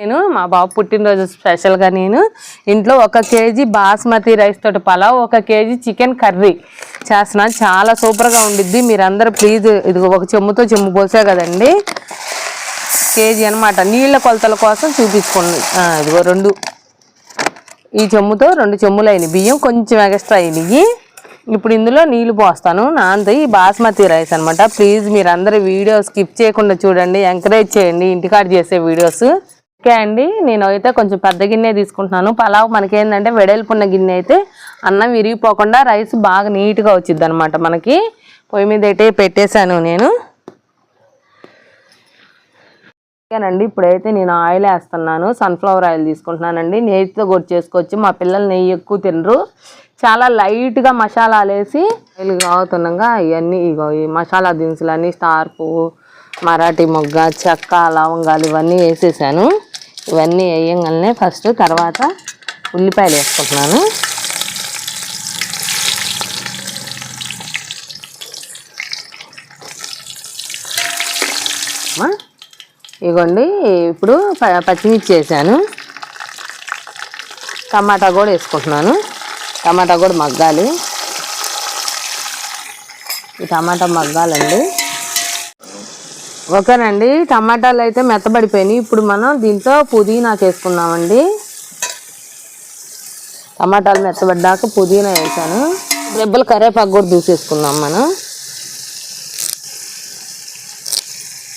నేను మా బాబు పుట్టినరోజు స్పెషల్గా నేను. ఇంట్లో ఒక కేజీ బాస్మతి రైస్ తోటి పలావ్ ఒక కేజీ చికెన్ కర్రీ చేస్తున్నాను చాలా సూపర్గా ఉండిద్ది. మీరందరూ ప్లీజ్ ఇది ఒక చెమ్ముతో చెమ్ము పోసే కదండి. కేజీ అనమాట నీళ్ళ కొలతల కోసం చూపించుకోండి. ఇదిగో రెండు. ఈ చెమ్ముతో రెండు చెమ్ములు అయినాయి. బియ్యం కొంచెం ఎక్స్ట్రా అయినాయి. ఇప్పుడు ఇందులో నీళ్ళు పోస్తాను. నాంత ఈ బాస్మతి రైస్ అనమాట ప్లీజ్ మీరందరూ వీడియో స్కిప్ చేయకుండా చూడండి. ఎంకరేజ్ చేయండి. ఇంటికాడ చేసే వీడియోస్ ఓకే అండి. నేను అయితే కొంచెం పెద్ద గిన్నె తీసుకుంటున్నాను. పలావ్ మనకేంటంటే వెడల్పున్న గిన్నె అయితే అన్నం విరిగిపోకుండా రైస్ బాగా నీట్గా వచ్చింది అనమాట మనకి. పొయ్యి మీద అయితే పెట్టేశాను నేను. ఓకేనండి ఇప్పుడైతే నేను ఆయిల్ వేస్తున్నాను. సన్ఫ్లవర్ ఆయిల్ తీసుకుంటున్నానండి. నెయ్యితో కూడా చేసుకోవచ్చు. మా పిల్లలు నెయ్యి ఎక్కువ తినరు. చాలా లైట్గా మసాలాలు వేసి ఆయిల్ కాగుతుండగా ఇవన్నీ ఇగో ఈ మసాలా దినుసులన్నీ స్టార్ పువ్వు మరాఠీ మొగ్గ చెక్క లవంగాలు ఇవన్నీ వేసేసాను. ఇవన్నీ వేయంగానే ఫస్ట్ తర్వాత ఉల్లిపాయలు వేసుకుంటున్నాను. ఇగోండి ఇప్పుడు పచ్చిమిర్చి వేసాను. టమాటా కూడా వేసుకుంటున్నాను. టమాటా కూడా మగ్గాలి. ఈ టమాటా మగ్గాలండి. ఓకేనండి టమాటాలు అయితే మెత్తబడిపోయినాయి. ఇప్పుడు మనం దీంతో పుదీనాకు వేసుకున్నామండి టమాటాలు మెత్తబడ్డాక పుదీనా వేసాను. రెబ్బలు కరేపాకు కూడా దూసేసుకున్నాం మనం.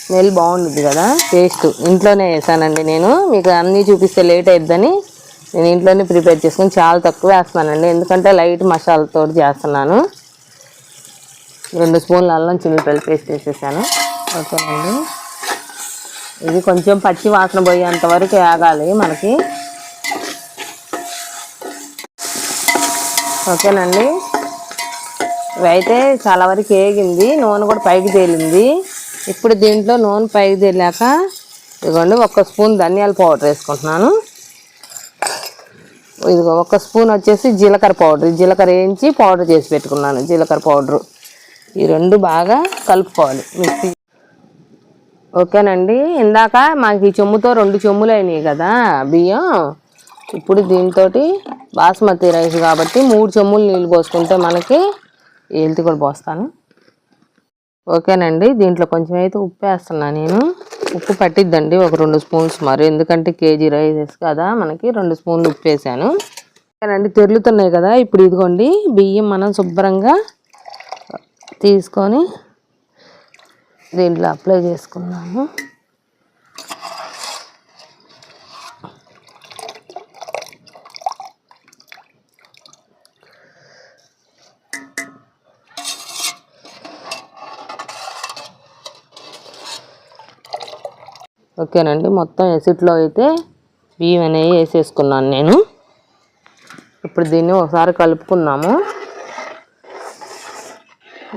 స్మెల్ బాగుంటుంది కదా టేస్ట్. ఇంట్లోనే వేసానండి నేను. మీకు అన్నీ చూపిస్తే లేట్ అయిద్దని నేను ఇంట్లోనే ప్రిపేర్ చేసుకుని చాలా తక్కువ వేస్తున్నానండి. ఎందుకంటే లైట్ మసాలాతో చేస్తున్నాను. రెండు స్పూన్ల అల్లం చిల్లిపల్లి పేస్ట్ వేసేసాను. ఓకేనండి. ఇది కొంచెం పచ్చి వాసన పోయేంత వరకు వేగాలి మనకి. ఓకేనండి. ఇవైతే చాలా వరకు వేగింది నూనె కూడా పైకి తేలింది. ఇప్పుడు దీంట్లో నూనె పైకి తేలాక ఇదిగోండి ఒక స్పూన్ ధనియాల పౌడర్ వేసుకుంటున్నాను. ఇదిగో ఒక స్పూన్ వచ్చేసి జీలకర్ర పౌడర్. జీలకర్ర వేయించి పౌడర్ చేసి పెట్టుకున్నాను జీలకర్ర పౌడరు. ఈ రెండు బాగా కలుపుకోవాలి మిక్సీ ఓకేనండి. ఇందాక మాకు ఈ చెమ్ముతో రెండు చెమ్ములు అయినాయి కదా బియ్యం. ఇప్పుడు దీంతో బాస్మతి రైస్ కాబట్టి మూడు చెమ్ములు నీళ్ళు పోసుకుంటే మనకి హెల్త్ కూడా పోస్తాను. ఓకేనండి. దీంట్లో కొంచెం అయితే ఉప్పు వేస్తున్నా నేను. ఉప్పు పట్టిద్దండి. ఒక రెండు స్పూన్స్ మరి. ఎందుకంటే కేజీ రైస్ కదా మనకి రెండు స్పూన్లు ఉప్పు వేసాను. ఓకేనండి. తెరులుతున్నాయి కదా. ఇప్పుడు ఇదిగోండి. బియ్యం మనం శుభ్రంగా తీసుకొని దీంట్లో అప్లై చేసుకున్నాము. ఓకేనండి మొత్తం ఎసిట్లో అయితే బియ్యం అనేవి వేసేసుకున్నాను నేను. ఇప్పుడు దీన్ని ఒకసారి కలుపుకున్నాము.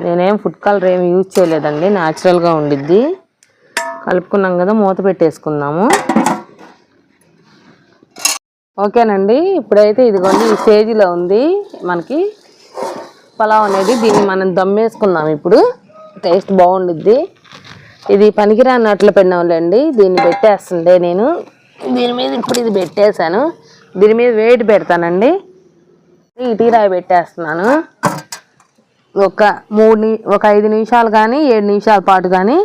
నేనేం ఫుడ్ కలర్ ఏమి యూజ్ చేయలేదండి న్యాచురల్గా ఉండిద్ది. కలుపుకున్నాం కదా మూత పెట్టేసుకుందాము. ఓకేనండి ఇప్పుడైతే ఇదిగోండి ఈ స్టేజ్లో ఉంది మనకి పలావ్ అనేది. దీన్ని మనం దమ్మేసుకుందాం ఇప్పుడు. టేస్ట్ బాగుండిద్ది. ఇది పనికిరాని అట్ల పెడినాంలేండి దీన్ని పెట్టేస్తుండే నేను. దీని మీద ఇప్పుడు ఇది పెట్టేశాను. దీని మీద వేడి పెడతానండి. ఇటీరాయి పెట్టేస్తున్నాను. ఒక మూడు ని ఒక ఐదు నిమిషాలు కానీ ఏడు నిమిషాల పాటు కానీ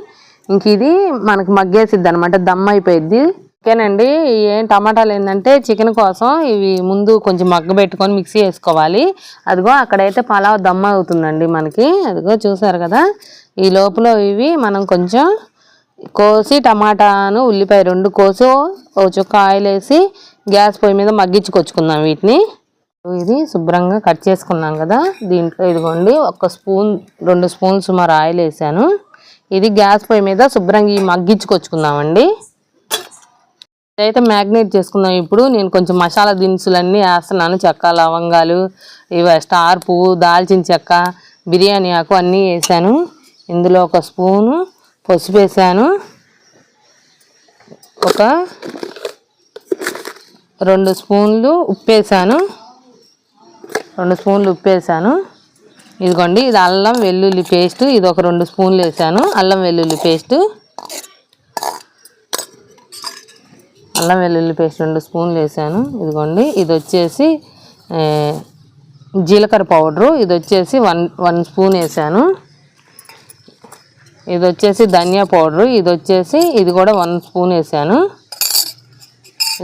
ఇంక ఇది మనకి మగ్గేసిద్ది అనమాట దమ్ అయిపోయిద్ది. ఓకేనండి ఏం టమాటాలు ఏంటంటే చికెన్ కోసం ఇవి ముందు కొంచెం మగ్గ పెట్టుకొని మిక్సీ వేసుకోవాలి అదిగో అక్కడైతే పలావ్ దమ్ అవుతుందండి మనకి. అదిగో చూసారు కదా ఈ లోపల ఇవి మనం కొంచెం కోసి టమాటాను ఉల్లిపాయ రెండు కోసి ఒక చుక్క ఆయిల్ వేసి గ్యాస్ పొయ్యి మీద మగ్గించుకొచ్చుకుందాం వీటిని. ఇది శుభ్రంగా కట్ చేసుకున్నాం కదా. దీంట్లో ఇదిగోండి ఒక స్పూన్ రెండు స్పూన్స్ సుమారు ఆయిల్ వేసాను. ఇది గ్యాస్ పొయ్యి మీద శుభ్రంగా ఈ మగ్గించుకొచ్చుకుందామండి. ఇదైతే మ్యాగ్నేట్ చేసుకుందాం ఇప్పుడు. నేను కొంచెం మసాలా దినుసులన్నీ వేస్తున్నాను. చెక్క లవంగాలు ఇవి స్టార్ పువ్వు దాల్చిన చెక్క బిర్యానీ ఆకు అన్నీ వేసాను. ఇందులో ఒక స్పూను పసుపు వేసాను. ఒక రెండు స్పూన్లు ఉప్పు వేసాను. రెండు స్పూన్లు ఉప్పు వేసాను. ఇదిగోండి ఇది అల్లం వెల్లుల్లి పేస్ట్. ఇది ఒక రెండు స్పూన్లు వేసాను. అల్లం వెల్లుల్లి పేస్ట్. అల్లం వెల్లుల్లి పేస్ట్ రెండు స్పూన్లు వేసాను. ఇదిగోండి ఇది వచ్చేసి జీలకర్ర పౌడరు. ఇది వచ్చేసి వన్ వన్ స్పూన్ వేసాను. ఇది వచ్చేసి ధనియా పౌడరు. ఇది వచ్చేసి ఇది కూడా వన్ స్పూన్ వేసాను.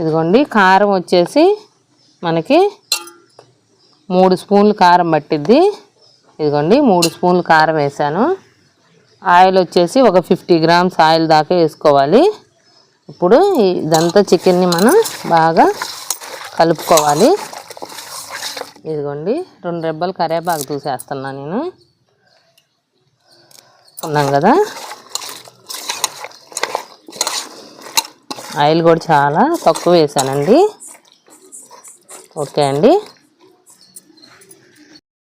ఇదిగోండి కారం వచ్చేసి మనకి మూడు స్పూన్లు కారం పట్టిద్ది. ఇదిగోండి మూడు స్పూన్లు కారం వేసాను. ఆయిల్ వచ్చేసి ఒక ఫిఫ్టీ గ్రామ్స్ ఆయిల్ దాకా వేసుకోవాలి. ఇప్పుడు ఇదంతా చికెన్ని మనం బాగా కలుపుకోవాలి. ఇదిగోండి రెండు రెబ్బలు కరేపాకు చూసేస్తున్నా నేను. ఉన్నాం కదా? ఆయిల్ కూడా చాలా తక్కువ వేసానండి. ఓకే అండి.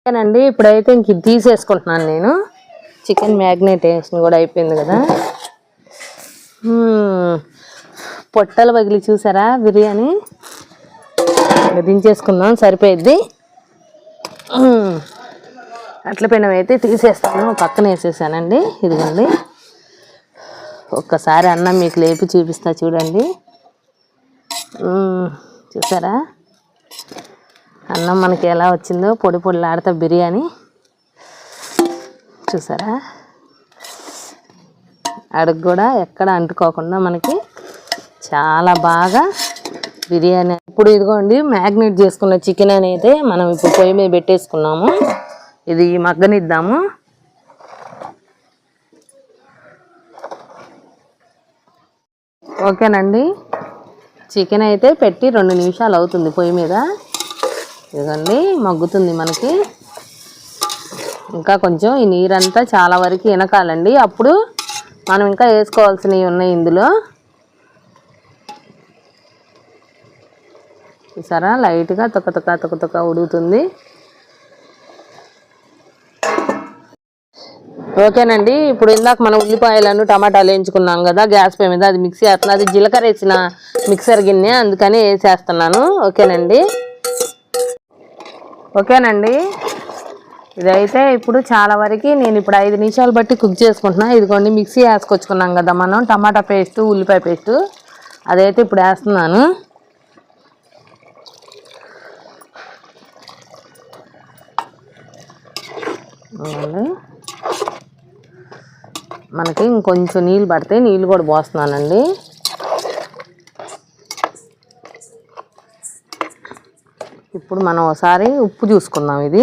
ఓకేనండి ఇప్పుడైతే ఇంక ఇది తీసేసుకుంటున్నాను నేను. చికెన్ మ్యాగ్నేటేషన్ కూడా అయిపోయింది కదా. పొట్టలు పగిలి చూసారా బిర్యానీ? దించేసుకుందాం సరిపోయిద్ది. అట్ల పెనం అయితే తీసేస్తాను పక్కన వేసేసానండి. ఇదిగోండి. ఒక్కసారి అన్నం మీకు లేపి చూపిస్తా చూడండి. చూసారా? అన్నం మనకి ఎలా వచ్చిందో పొడి పొడిలాడతా బిర్యానీ. చూసారా? అడుగు కూడా ఎక్కడ అంటుకోకుండా మనకి చాలా బాగా బిర్యానీ. ఇప్పుడు ఇదిగోండి మ్యాగ్నేట్ చేసుకున్న చికెన్ అనేది మనం ఇప్పుడు పొయ్యి మీద పెట్టేసుకున్నాము. ఇది మగ్గనిద్దాము. ఓకేనండి. చికెన్ అయితే పెట్టి రెండు నిమిషాలు అవుతుంది పొయ్యి మీద. ఇదిగోండి మగ్గుతుంది మనకి. ఇంకా కొంచెం ఈ నీరంతా చాలా వరకు వెనకాలండి అప్పుడు మనం ఇంకా వేసుకోవాల్సినవి ఉన్నాయి ఇందులో. చూసారా? లైట్గా తొక్క తొక్క తొక్క తొక్క ఉడుకుతుంది. ఓకేనండి ఇప్పుడు ఇందాక మనం ఉల్లిపాయలను టమాటాలు వేయించుకున్నాం కదా గ్యాస్ పై మీద అది మిక్సీ వేస్తున్నా అది జీలకర్ర వేసిన మిక్సర్ గిన్నె అందుకని వేసేస్తున్నాను. ఓకేనండి. ఓకేనండి. ఇదైతే ఇప్పుడు చాలా వరకు నేను ఇప్పుడు ఐదు నిమిషాలు బట్టి కుక్ చేసుకుంటున్నా. ఇదిగోండి మిక్సీ వేసుకొచ్చుకున్నాం కదా మనం. టమాటా పేస్ట్ ఉల్లిపాయ పేస్ట్. అదైతే ఇప్పుడు వేస్తున్నాను. మనకి ఇంకొంచెం నీళ్ళు పడితే నీళ్ళు కూడా పోస్తున్నానండి. ఇప్పుడు మనం ఒకసారి ఉప్పు చూసుకుందాం ఇది.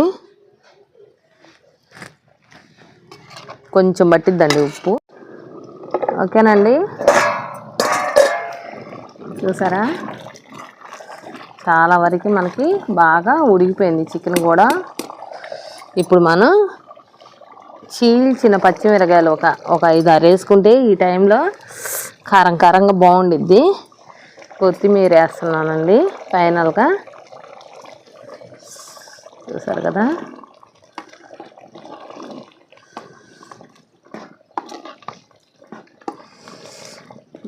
కొంచెం పట్టిద్దండి ఉప్పు. ఓకేనండి? చూసారా? చాలా వరకు మనకి బాగా ఉడికిపోయింది చికెన్ కూడా. ఇప్పుడు మనం చీల్చిన పచ్చిమిరకాయలు ఒక ఒక ఐదు ఆరు వేసుకుంటే ఈ టైంలో కారం కారంగా బాగుండిద్ది. కొత్తిమీర వేస్తున్నానండి. ఫైనల్గా చూసారు కదా?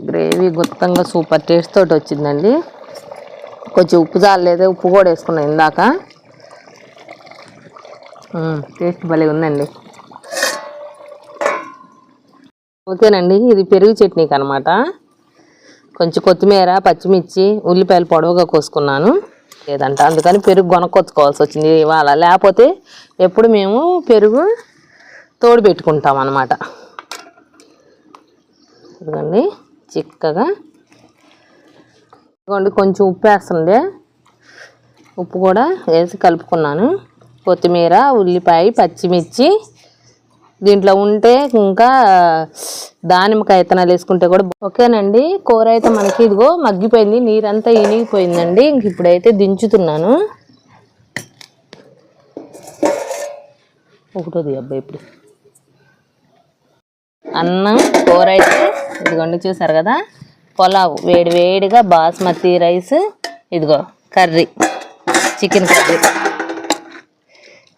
గ్రేవీ గుత్తంగా సూపర్ టేస్ట్ తోటి వచ్చిందండి. కొంచెం ఉప్పు చాలలేదు ఉప్పు కూడా వేసుకున్నాను ఇందాక. టేస్ట్ భలే ఉందండి. ఓకేనండి ఇది పెరుగు చట్నీకి అనమాట కొంచెం కొత్తిమీర పచ్చిమిర్చి ఉల్లిపాయలు పొడవుగా కోసుకున్నాను. లేదంట. అందుకని పెరుగు కొనుక్కొచ్చుకోవాల్సి వచ్చింది ఇవాళ. లేకపోతే ఎప్పుడు మేము పెరుగు తోడు పెట్టుకుంటాం అన్నమాట. ఇదిగోండి చిక్కగా. ఇదిగోండి కొంచెం ఉప్పు వేస్తుంది ఉప్పు కూడా వేసి కలుపుకున్నాను. కొత్తిమీర ఉల్లిపాయ పచ్చిమిర్చి దీంట్లో ఉంటే ఇంకా దానిమ్మకాయ ఇత్తనాలు వేసుకుంటే కూడా ఓకేనండి. కూర అయితే మనకి ఇదిగో మగ్గిపోయింది. నీరంతా ఇనిగిపోయిందండి. ఇంక ఇప్పుడైతే దించుతున్నాను. ఒకటోది అబ్బాయి ఇప్పుడు. అన్నం కూర అయితే ఇదిగోండి చూసారు కదా. పులావ్ వేడి వేడిగా బాస్మతి రైస్ ఇదిగో కర్రీ చికెన్ కర్రీ.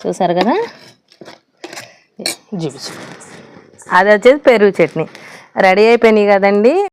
చూసారు కదా? చూపించు. అది వచ్చేసి పెరుగు చట్నీ. రెడీ అయిపోయినాయి కదండి.